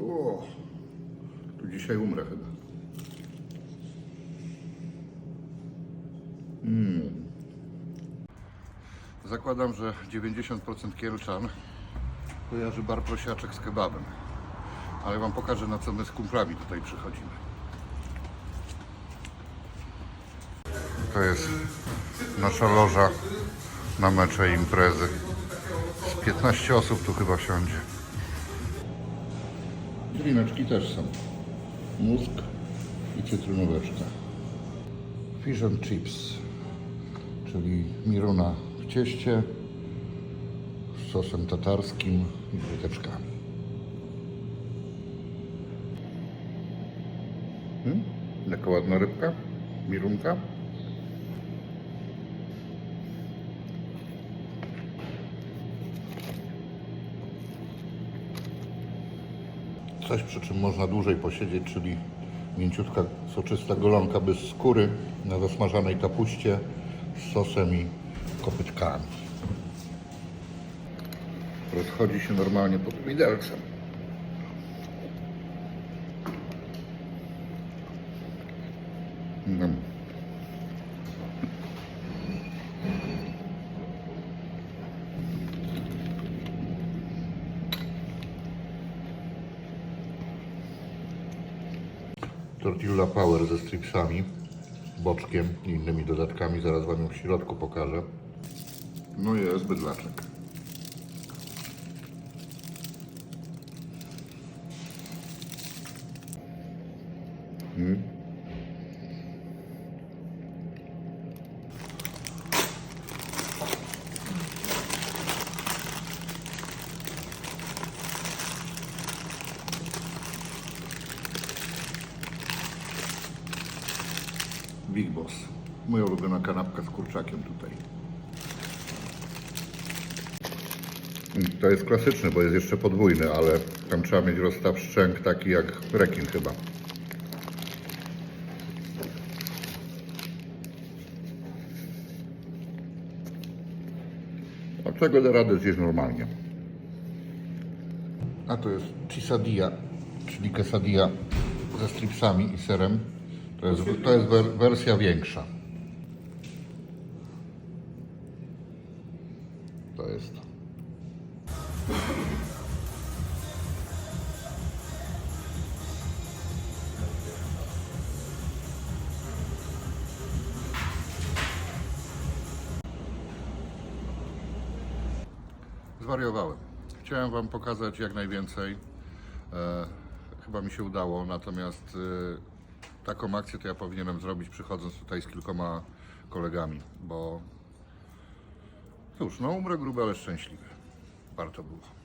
O, tu dzisiaj umrę chyba. Mm. Zakładam, że 90% Kielczan kojarzy bar prosiaczek z kebabem. Ale Wam pokażę, na co my z kumplami tutaj przychodzimy. To jest nasza loża na mecze imprezy. Z 15 osób tu chyba siądzie. Drineczki też są. Mózg i cytrynóweczka. Fish and chips, czyli miruna w cieście z sosem tatarskim i fryteczkami. Hmm? Jaka ładna rybka? Mirunka? Coś przy czym można dłużej posiedzieć, czyli mięciutka, soczysta golonka bez skóry na zasmażanej kapuście z sosem i kopytkami. Rozchodzi się normalnie pod widelcem. Mm. Tortilla Power ze stripsami, boczkiem i innymi dodatkami. Zaraz Wam ją w środku pokażę. No jest bydlaczek. Big Boss. Moja ulubiona kanapka z kurczakiem tutaj. To jest klasyczny, bo jest jeszcze podwójny, ale tam trzeba mieć rozstaw szczęk taki jak rekin chyba. A czego da radę zjeść normalnie? A to jest quesadilla, czyli quesadilla ze stripsami i serem. To jest, to jest wer- wersja większa. To jest. Zwariowałem. Chciałem Wam pokazać jak najwięcej. E, chyba mi się udało, natomiast e, taką akcję to ja powinienem zrobić przychodząc tutaj z kilkoma kolegami, bo cóż, no umrę gruby, ale szczęśliwy. Warto było.